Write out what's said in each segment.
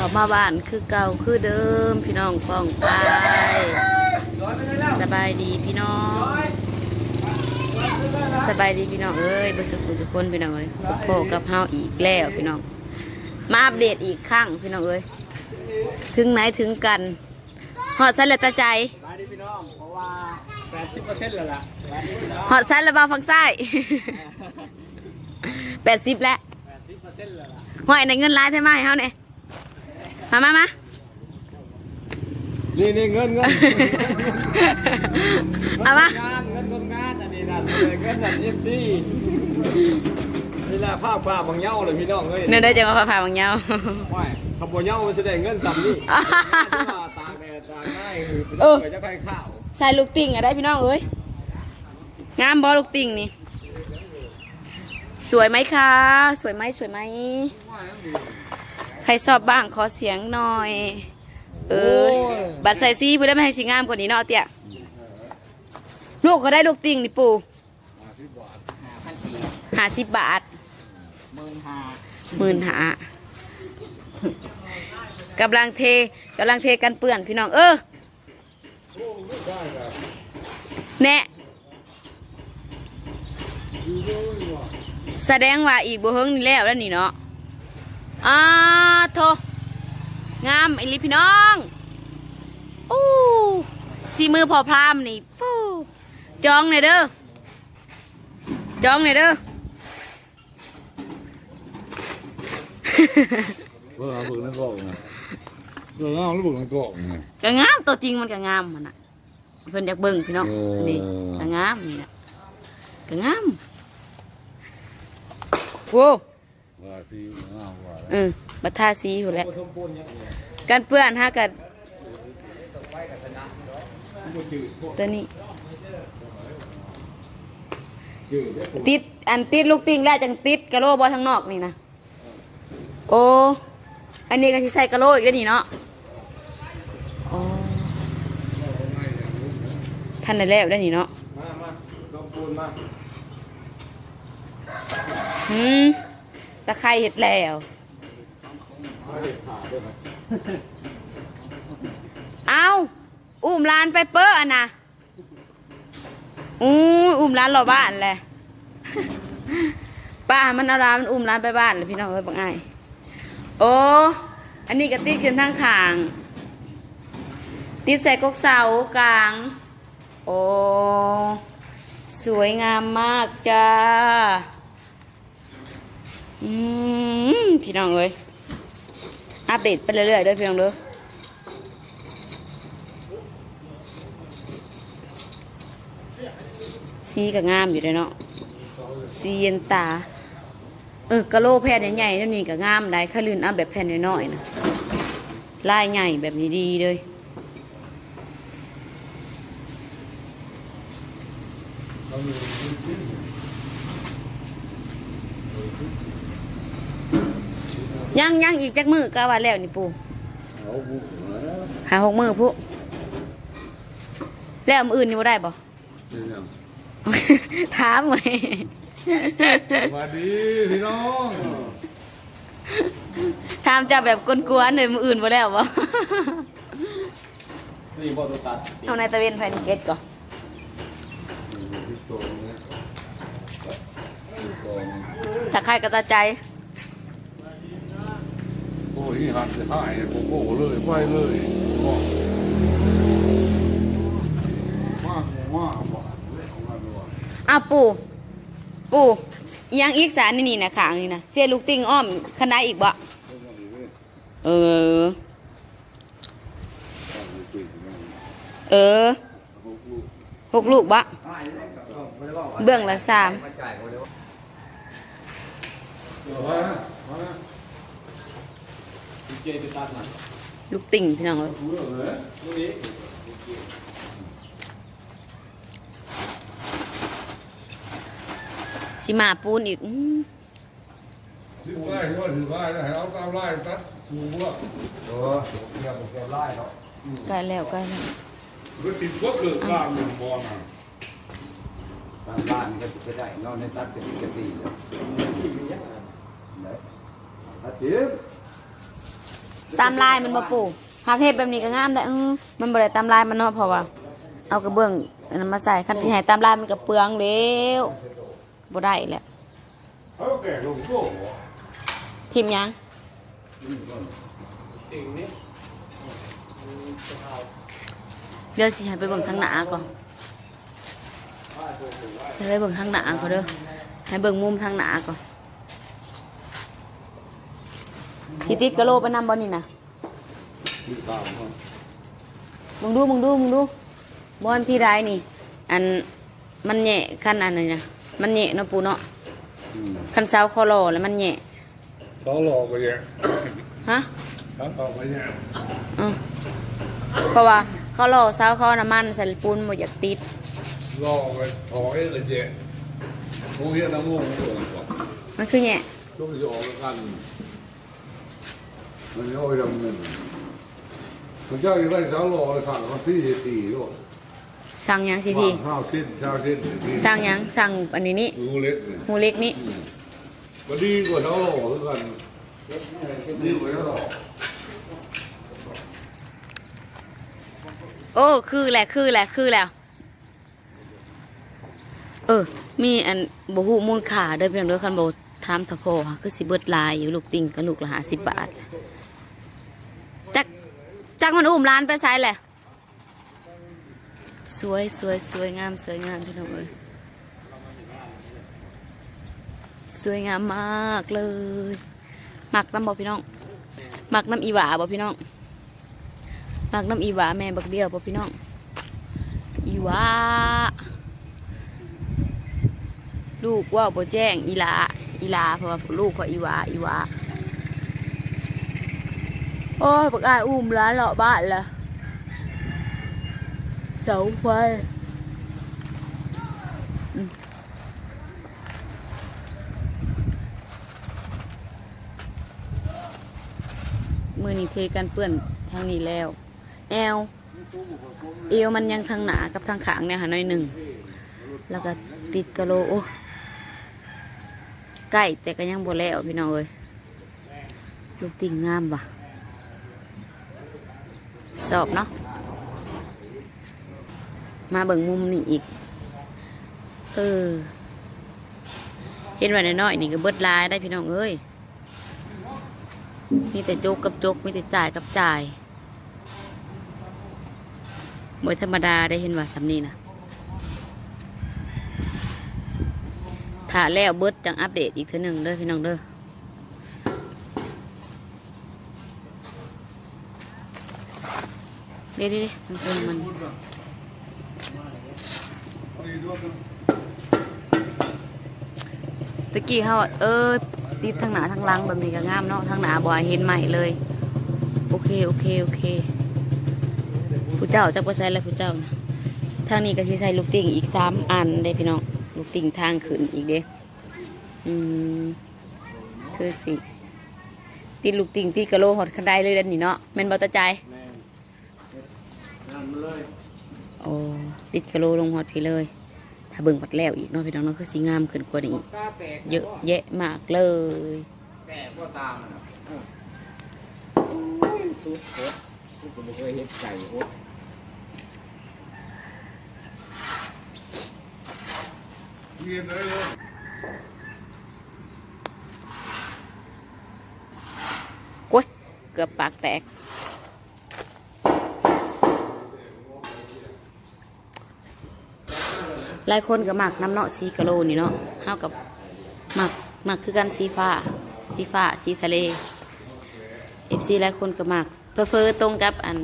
เขามาบ้านคือเก่าคือเดิม พี่น้องฟ้องไปสบายดีพี่น้อง สบายดีพี่น้องเอ้ยบุสุขุสุคนพี่น้องเอ้ยพบโผกับเฮาอีกแล้วพี่น้อง มาอัปเดตอีกครั้งพี่น้องเอ้ยถึงไหนถึงกันหอดสันและตาใจมาดิพี่น้องเพราะว่าแปดสิบเปอร์เซ็นต์แล้วล่ะมาดิพี่น้องหอดสันและบาฟังซ้ายแปดสิบแล้วแปดสิบเปอร์เซ็นต์แล้วล่ะห้อยในเงินร้ายใช่ไหมเฮาเนี่ย มามามานี่นี่เงินเงินเอามางานเงินคนงานอันนี้นั่นเงินนั่นเอฟซีนี่แหละภาพภาพบางเหย้าเลยพี่น้องเอ้ยเนื้อได้จังว่าผ่าผ่าบางเงาไม่ขบวนเหย้ามันแสดงเงินซ้ำนี่ตากแดดตากได้คือพี่เอน้องอเกิดจะใครข้าวใส่ลูกติ่งอะได้พี่น้องเอ้ยงามบอลูกติ่งนี่สวยไหมคะ สวยไหมสวยไหมใค รสอบบ้างขอเสียงหน่อย เออ บัตรใส่ซีเพื่อได้ไม่ให้สีงามกว่านี้เนาะเตี้ยลูกก็ได้ลูกติ่งนี่ปูห้าสิบบาทหมื่นห้าหมื่นหากำลังเทกำลังเทกันเปื้อนพี่น้อง เออแน่แสดงว่าอีกบ่เฮิงนี่แล้วแล้วนี่เนาะ อ้าโทงามไอ้ลิพี่น้องอู้สีมือพอพรามนี่ปู้จองหน่อยเด้อจองหน่อยเด้อเพื่อเอาเบิ่งนั่นกอกนะเพื่อเอาแล้วเบิ่งนั่นกอกนะก็งามตัวจริงมันก็งามมันน่ะเพิ่นอยากเบิ่งพี่น้องเออนี่ก็งามนี่น่ะก็งามโว้ ว่าสิเอาว่าเออบัดทาสีอยู่แหล้วกันเปื้อนฮะกันตัวนี้ ติดอันติดลูกติ่งแล้วจังติดกะโหลบอทางนอกนี่นะโอ้อันนี้ก็สิใส่กะโหลอีกแล้วนี่เนาะโอ้ท่านได้แล้วได้วนี่เนาะมามาลงปูนมาหืม ตะไคร้เห็ดแล้ว เอาอุ้มร้านไปเปิ้ลอะนะอู้อุ้มร้านรอบ้านแหละป้ามันเอาร้านมันอุ้มร้านไปบ้านเลยพี่น้องเอ้ยบังไอายโอ้อันนี้ก็ติดขึ้นทางขาง ติดใส่กกเสากลาง โอ้ สวยงามมากจ้า อืมพี่น้องเอ้ยอัปเดตไปเรื่อยๆเด้อพี่น้องเด้อสีก็งามอยู่เลยเนาะสีเย็นตา เออกระโลแผ่นใหญ่ๆเท่านี้ก็งามได้ข้าลื่นเอาแบบแผ่นน้อยๆนะลายใหญ่แบบนี้ดีเลย ยังยังอีกจักมือกะว่าแล้วนี่ปูเอาบุกแล้วหาหกมือผู้แล้วมืออื่นนี่บ่ได้บ่นี่ยังถามไว้สวัสดีพี่น้องถามจะแบบกวนๆเลยมืออื่นบ่แล้วบ่ นี่บอตัวตัดเอาในตะเวนภายในเกตก่อนที่โตเนี่ยที่โตเนี่ยถ้าใครก็ตาใจ โอ้หันจะหายโอ้เลยไปเลยมากมากบอกมาดูว่าอ้าปู่ปู่ยังอีกสารนี่นี่นะขางนี่นะเสียลูกติ่งอ้อมคณะอีกบ่เออ เออหกลูกบ่เบื้องละสาม เจไปตัดหน่อย ลูกติ่งพี่น้องเอ้ยลูกนี้สิมาปูนอีกอื้อถือไล่ว่าถือไล่แล้วให้เอาตามไล่ตัดกูว่าโอ้เกี่ยวกับเกี่ยวไล่เนาะใกล้แล้วใกล้แล้วก็ติดว่าเกิดกลางหนึ่งบอลนะทางบ้านก็จะได้นอนในตัดเป็นกระตีเลยที่มีเยอะไหนอาทิตย์ ตามลายมันบ่ปู่หากเฮ็ดแบบนี้ก็งามแต่อื้อมันบ่ได้ตามลายมันเนาะเพราะว่า เอากระเบื้องอันนั้นมาใส่คันสิให้ตามลายมันก็เปลืองเด้วบ่ได้แหละเขาแก่ลงโซ่ทิมยังติ่งนี่เดี๋ยวสิให้ไปเบิ่งทางหน้าก่อนสิให้ไปเบิ่งทางหน้าก่อนเด้อให้เบิ่งมุมทางหน้าก่อน ที่ติดกะโหลไปนำบ่นี่น่ะที่บ้านเขามึงดูมึงดูมึงดูบอนที่ใดนี่ อันมันแหนะขั้นอันนี้นะมันแหนะเนาะปูเนาะอืมขั้นเสาคอรอแล้วมันแหนะเขาหลอกไปเนี่ยฮะเขาหลอกไปเนี่ยอือเพราะว่าเขารอเสาเขาน้ำมันใส่ปูนหมดอยากติด หลอกไปถอยเลยเจ๊พวกเฮียน้ำมูกตัวก่อนมันคือแหนะช่วงจะออกกัน มันจะเอาไปทำเงินมันเจ้าอยู่ได้สาวหลอกเลยสั่งเขาที่สี่ด้วยสั่งหยังทีทีข้าวชิ้นข้าวชิ้นที่สั่งหยังสั่งอันนี้นี่งูเล็กเนี่ยหูเล็กนี่ก็ดีกว่าสาวหลอกเหมือนกันดีกว่าสาวหลอกโอ้คือแหละคือแหละคือแล้ว เออ มีอันบ่ฮู้มูลค่าเด้อเพียงเด้อคันบ่ถามทะโพค่ะคือสิเบิดหลายอยู่ลูกติ่งกับลูกละ50บาทจัก จักมันอุ้มร้านไปไสแหละ สวยสวยสวยงามสวยงามพี่น้องเอ้ยสวยงามมากเลยหมักน้ำบ่พี่น้องหมักน้ำอีหวาบ่พี่น้องหมักน้ำอีหวาแม่บักเดียวบ่พี่น้อง อีหวาลูกว่าบ่แจ้งอีลาอีลาเพราะว่าลูกเพราะอีหวาอีหวา โอ้ยบักอายอุ้มร้านเลาะบ้านละเสาไฟมือนี้เทกันเปื้อนทางนี้แล้ว แอลเอวมันยังทางหนากับทางขางเนี่ยค่ะน้อยหนึ่ง แล้วก็ติดกะโหลโอ้ใกล้แต่ก็ยังบ่แล้วพี่น้องเอ้ยลูกติ่งงามว่ะ สอบเนาะมาเบิ่งมุมนี่อีก เออ เห็นไว้น้อยๆนี่ก็เบิดลายได้พี่น้องเอ้ย มีแต่โจกกับโจกมีแต่จ่ายกับจ่ายบ่ธรรมดาได้เห็นว่าสำนีนะถ้าแล้วเบิดจังอัปเดตอีกเทีหนึ่งเด้อพี่น้องเด้อ ดี๋ยวๆๆทางติมมันตะกี้เขาอะเออติดทางหนาทางหลังแบบนี้ก็งามเนาะทางหนาบ่อยเห็นใหม่เลย โอเคโอเคโอเคผู้เจ้าจะไปใส่อะไรผู้เจ้านะทางนี้ก็สิใส่ลูกติ่งอีกสามอันได้พี่น้องลูกติ่งทางขึ้นอีกเด้อืมคือสิติดลูกติ่งติดกระโลหอดคันไดเลยเด้านนี่เนาะแม่นบ่ตาใจแเลยโอ้ติดกระโหลลงหอดพี่เลย ถ้าเบิ่งปัดแล้วอีกเนาะพี่น้องเนาะคือสีงามขึ้นกว่านี้อีกตาแตกเยอะแยะมากเลยแตกก็ตามน่ะสุดโคตรกูก็บ่เคยเห็นไก่โคตรเรียนได้เลยกล้วยเกือบปากแตก หลายคนก็มักน้ำเนาะสีกะโลนี่เนาะเฮากับหมักหมักคือกันสีฟ้า สีฟ้า สีทะเล FC หลายคนก็มักเพอเฟอตรงกับอัน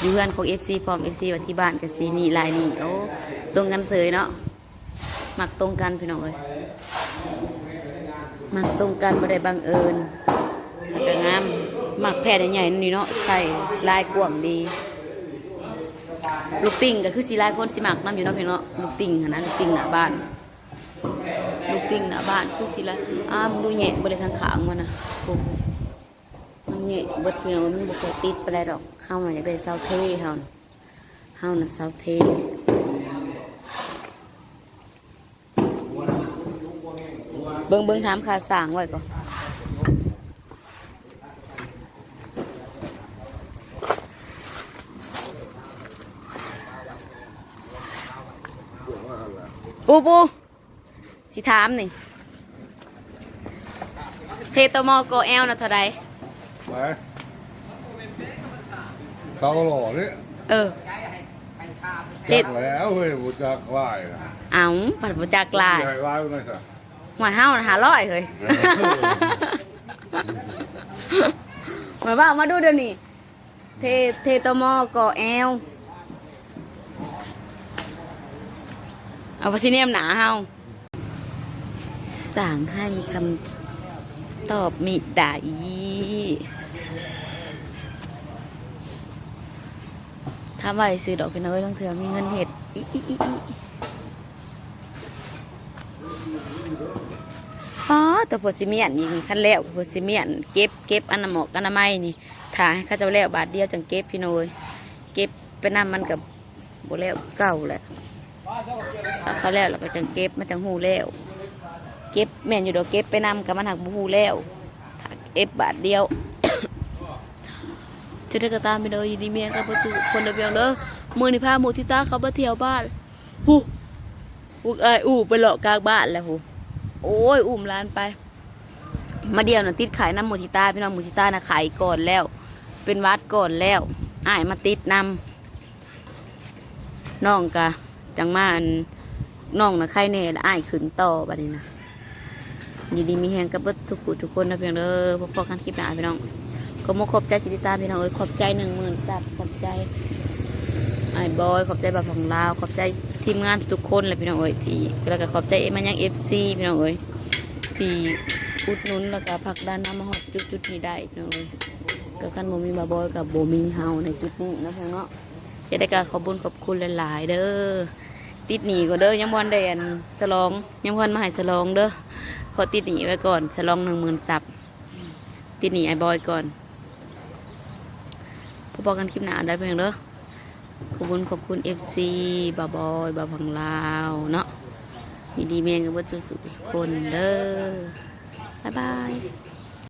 อยู่เพื่อนของ FC พร้อม FC ว่าที่บ้านกับสีนี่ลายนี่โอ้ตรงกันเสยเนาะหมักตรงกันพี่น้องเอ้ยมักตรงกันบ่ได้บังเอิญก็งามหมักแผ่นใหญ่ๆนี่เนาะใส่ลายกวางดี ลูกติ่งก็คือสีลายคนสีหมักน้ำอยู่เนาะเพียงเนาะลูกติ่งหั้นนะลูกติ่งหน้าบ้าน ลูกติ่งหน้าบ้านคือสีลายอ้ามงดูแหงะบริทางขางมันนะโอ้มันแหงะเบิดพี่น้องมันบ่เคยติดไปได้ดอกเฮาน่ะอยากได้เสาเทเฮาน่ะเฮาน่ะเสาเทเบิ่งเบิ่งถามค่าสร้างไว้ก่อน ปูปูสิถามนี่ เทตมโกแอลนะเท่าใดไปเขาหล่อเนี่ยเออเทจักแล้วเฮ้ยบุจักไหวนะเอาปัดบุจักลายใหญ่ไหวไม่ใช่หวยเฮาหาร้อยเฮ้ยหมายว่ามาดูเดี๋ยวนี้เทเทตมโกแอล เอาไปซิเนียมหนาเฮาสั่งให้คำตอบมิได้ถ้าไว้ซื้อดอกพี่น้อยต้องเถื่อมีเงินเห็ดอีอีอีอีอ๋อตัวผดซิเมียนนี่ขั้นแล้วผดซิเมียนเก็บเก็บอันน้ำหมอกอันน้ำไม้นี่ถ่ายข้าเจ้าแล้วบาทเดียวจังเก็บพี่น้อยเก็บไปนำมันกับโบแล้วเก่าแหละ ถ้าเขาแล้วเราก็จังเก็บมันจังหูแล้ว เก็บแม่นอยู่ดอกเก็บไปนำกับมันหักบูฮูแล้วถ้าเก็บาทเดียวจะได้กระตามไปเลยยินดีเมียกับประจุคนเดียวเพียงเด้อมือนี่พาหมูทิต้าเขามาเที่ยวบ้านหูพวกไออู้ไปเลาะกลางบ้านแล้วหูโอ้ยอุ้มร้านไป มาเดียวน่ะติดขายน้ำหมูทิต้าพี่น้องหมูทิต้าน่ะขายก่อนแล้ว เป็นวัดก่อนแล้วอ้ายมาติดนำน้องกะจังมาอัน น้องนะใครแน่ละอ้ายขึ้นต่อบัดนี้นะยินดีมีแหงกับเบิดทุกผู้ทุกคนนะเพียงเด้อพบกันคลิปหน้าพี่น้องก็มขอบใจสิติตามพี่น้องเอ้ยขอบใจหนึ่งหมื่นสับขอบใจไอ้บอยขอบใจบาของลาวขอบใจทีมงานทุกคนเลยพี่น้องเอ้ยที่แล้วก็ขอบใจเอ็มมันยังเอฟซีพี่น้องเอ้ยที่อุดหนุนแล้วก็ผักดันน้ำมาฮอดจุดจุดนี้ได้พี่น้องเอ้ยก็คันโมมีบาบอยกับโบมีเฮาในจุดนี้นะเพียงเนาะจะได้การขอบุญขอบคุณหลายๆเด้อ ติดหนีก็เด้อยังบอลแดนสลองยังบอลมาให้สลองเด้อขอติดหนีไว้ก่อนฉลองหนึ่งหมื่นซับติดหนีไอ้บอยก่อนพบกันคลิปหน้าได้เพียงเด้อขอบคุณขอบคุณเอฟซีบาบอยบาพังลาวเนาะมีดีเมงกับเบิร์ดสุสุทุกคนเด้อบ๊ายบาย